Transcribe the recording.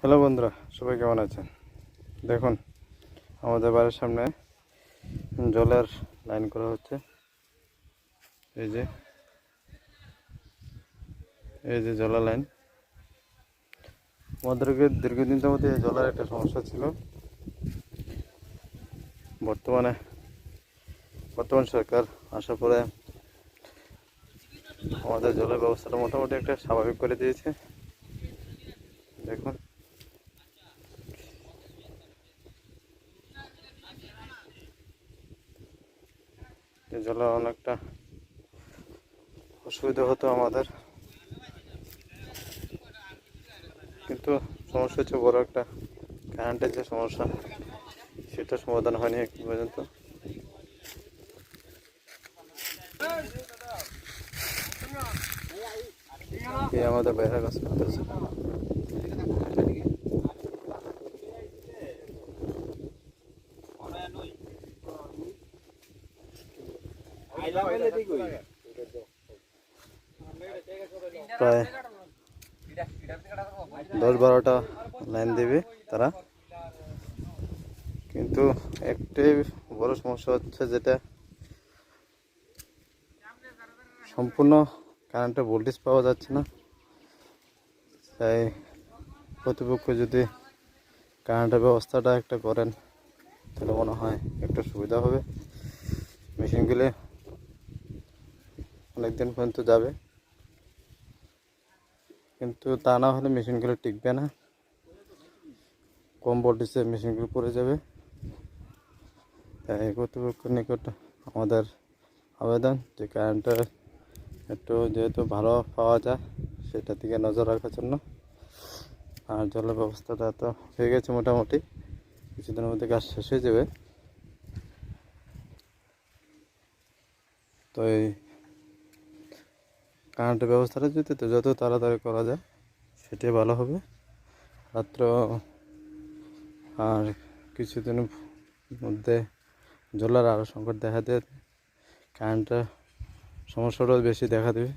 Hello বন্ধুরা, সবাই কেমন আছেন? দেখুন, আমাদের বাড়ির সামনে জলের লাইন করা হচ্ছে। এই যে এই যে জলের লাইন। আমাদেরকে দীর্ঘদিন যাবত এই জলের একটা সমস্যা ছিল। বর্তমানে, বর্তমান সরকার আসার পরে আমাদের জলের ব্যবস্থাটা মোটামুটি একটা স্বাভাবিক করে দিয়েছে। দেখুন এই জলের অনেকটা অসুবিধা হতো আমাদের। কিন্তু সমস্যা হচ্ছে বড় একটা কারেন্টের যে সমস্যা, সেটা সমাধান হয়নি এখন পর্যন্ত। আমাদের বাইরে কাজ করতেছে প্রায় দশ বারোটা লাইন দেবে তারা। কিন্তু একটাই বড় সমস্যা হচ্ছে যেটা সম্পূর্ণ কারেন্টের ভোল্টেজ পাওয়া যাচ্ছে না। তাই কর্তৃপক্ষ যদি কারেন্টের ব্যবস্থাটা একটা করেন, তাহলে মনে হয় একটা সুবিধা হবে। মেশিনগুলি অনেকদিন পর্যন্ত যাবে। কিন্তু তা না হলে মেশিনগুলো টিকবে না। কম ভোল্টেজে মেশিনগুলো পড়ে যাবে। তাই কর্তৃপক্ষের নিকট আমাদের আবেদন যে কারেন্টটা একটু যেহেতু ভালো পাওয়া যায়, সেটা দিকে নজর রাখার জন্য। আর জলের ব্যবস্থাটা তো হয়ে গেছে মোটামুটি। কিছুদিনের মধ্যে কাজ শেষ হয়ে যাবে। তো এই কারেন্টের ব্যবস্থাটা যদি তো যত তাড়াতাড়ি করা যায়, সেটাই ভালো হবে। রাত্র আর কিছুদিনের মধ্যে জলার আরও সংকট দেখা দেয় কারেন্টের সমস্যাটাও বেশি দেখা দেবে।